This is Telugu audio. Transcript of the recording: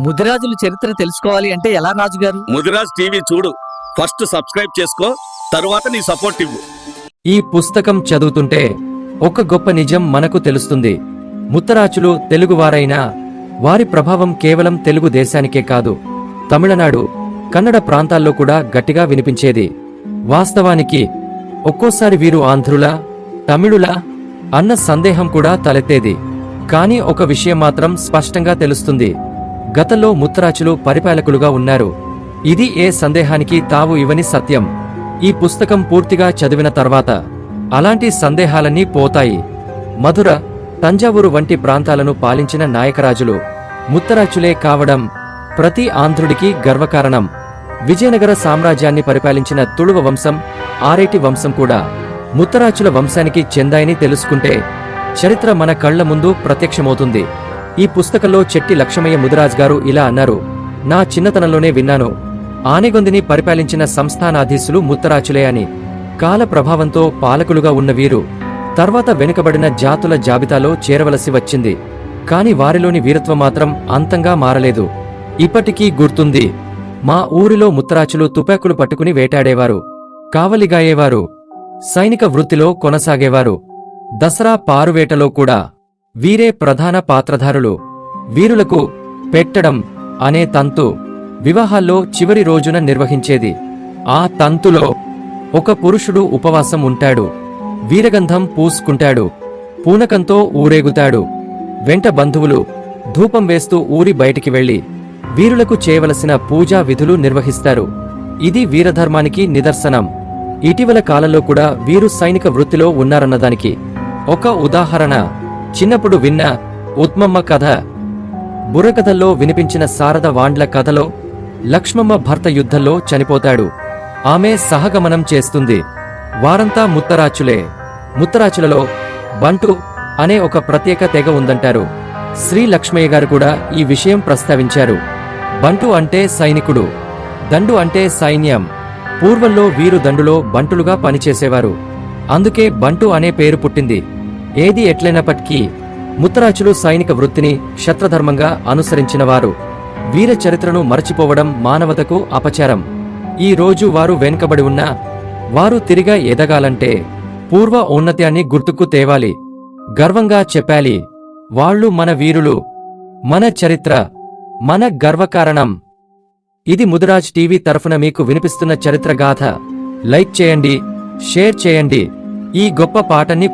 ముదిరాజుల చరిత్ర తెలుసుకోవాలి అంటే ఎలా రాజుగారు? ముదిరాజ్ టీవీ చూడు. ఫస్ట్ సబ్స్క్రైబ్ చేసుకో తరువాత నీ సపోర్ట్ ఇవ్వు. ఈ పుస్తకం చదువుతుంటే ఒక గొప్ప నిజం మనకు తెలుస్తుంది. ముత్తరాచులు తెలుగువారైనా వారి ప్రభావం కేవలం తెలుగు దేశానికే కాదు. తమిళనాడు కన్నడ ప్రాంతాల్లో కూడా గట్టిగా వినిపించేది. వాస్తవానికి ఒక్కోసారి వీరు ఆంధ్రులా తమిళులా అన్న సందేహం కూడా తలెత్తేది. కానీ ఒక విషయం మాత్రం స్పష్టంగా తెలుస్తుంది. గతంలో ముత్తరాచులు పరిపాలకులుగా ఉన్నారు. ఇది ఏ సందేహానికి తావు ఇవని సత్యం. ఈ పుస్తకం పూర్తిగా చదివిన తర్వాత అలాంటి సందేహాలన్నీ పోతాయి. మధుర తంజావూరు వంటి ప్రాంతాలను పాలించిన నాయకరాజులు ముత్తరాచులే కావడం ప్రతి ఆంధ్రుడికి గర్వకారణం. విజయనగర సామ్రాజ్యాన్ని పరిపాలించిన తుళువ వంశం ఆరేటి వంశం కూడా ముత్తరాచుల వంశానికి చెందాయని తెలుసుకుంటే చరిత్ర మన కళ్ళ ముందు ప్రత్యక్షమవుతుంది. ఈ పుస్తకంలో చెట్టి లక్ష్మయ్య ముదిరాజ్ గారు ఇలా అన్నారు నా చిన్నతనంలోనే విన్నాను. ఆనెగొందిని పరిపాలించిన సంస్థానాధీశులు ముత్తరాచులే అని. కాల ప్రభావంతో పాలకులుగా ఉన్న వీరు. తర్వాత వెనుకబడిన జాతుల జాబితాలో చేరవలసి వచ్చింది. కాని వారిలోని వీరత్వం మాత్రం అంతంగా మారలేదు. ఇప్పటికీ గుర్తుంది. మా ఊరిలో ముత్తరాచులు తుపాకులు పట్టుకుని వేటాడేవారు. కావలిగాయేవారు. సైనిక వృత్తిలో కొనసాగేవారు. దసరా పారువేటలో కూడా వీరే ప్రధాన పాత్రధారులు. వీరులకు పెట్టడం అనే తంతు వివాహాల్లో చివరి రోజున నిర్వహించేది. ఆ తంతులో ఒక పురుషుడు ఉపవాసం ఉంటాడు. వీరగంధం పూసుకుంటాడు. పూనకంతో ఊరేగుతాడు. వెంట బంధువులు ధూపం వేస్తూ ఊరి బయటికి వెళ్ళి వీరులకు చేయవలసిన పూజా విధులు నిర్వహిస్తారు. ఇది వీరధర్మానికి నిదర్శనం. ఇటీవల కాలంలో కూడా వీరు సైనిక వృత్తిలో ఉన్నారన్నదానికి ఒక ఉదాహరణ. చిన్నప్పుడు విన్న ఉత్మమ్మ కథ. బుర్రకథల్లో వినిపించిన శారద వాండ్ల కథలో లక్ష్మమ్మ భర్త యుద్ధంలో చనిపోతాడు. ఆమె సహగమనం చేస్తుంది. వారంతా ముత్తరాచులే. ముత్తరాచులలో బంటు అనే ఒక ప్రత్యేక తెగ ఉందంటారు. శ్రీ లక్ష్మయ్య గారు కూడా ఈ విషయం ప్రస్తావించారు. బంటు అంటే సైనికుడు. దండు అంటే సైన్యం. పూర్వంలో వీరు దండులో బంటులుగా పనిచేసేవారు. అందుకే బంటు అనే పేరు పుట్టింది. ఏది ఎట్లైనప్పటికీ ముత్తరాజులు సైనిక వృత్తిని క్షత్రధర్మంగా అనుసరించినవారు. వీర చరిత్రను మరచిపోవడం మానవతకు అపచారం. ఈ రోజు వారు వెనుకబడి ఉన్నా వారు తిరిగా ఎదగాలంటే పూర్వ ఔన్నత్యాన్ని గుర్తుకు తేవాలి. గర్వంగా చెప్పాలి. వాళ్ళు మన వీరులు మన చరిత్ర మన గర్వకారణం. ఇది ముదిరాజ్ టీవీ తరఫున మీకు వినిపిస్తున్న చరిత్ర గాథ లైక్ చేయండి షేర్ చేయండి. ఈ గొప్ప పాటని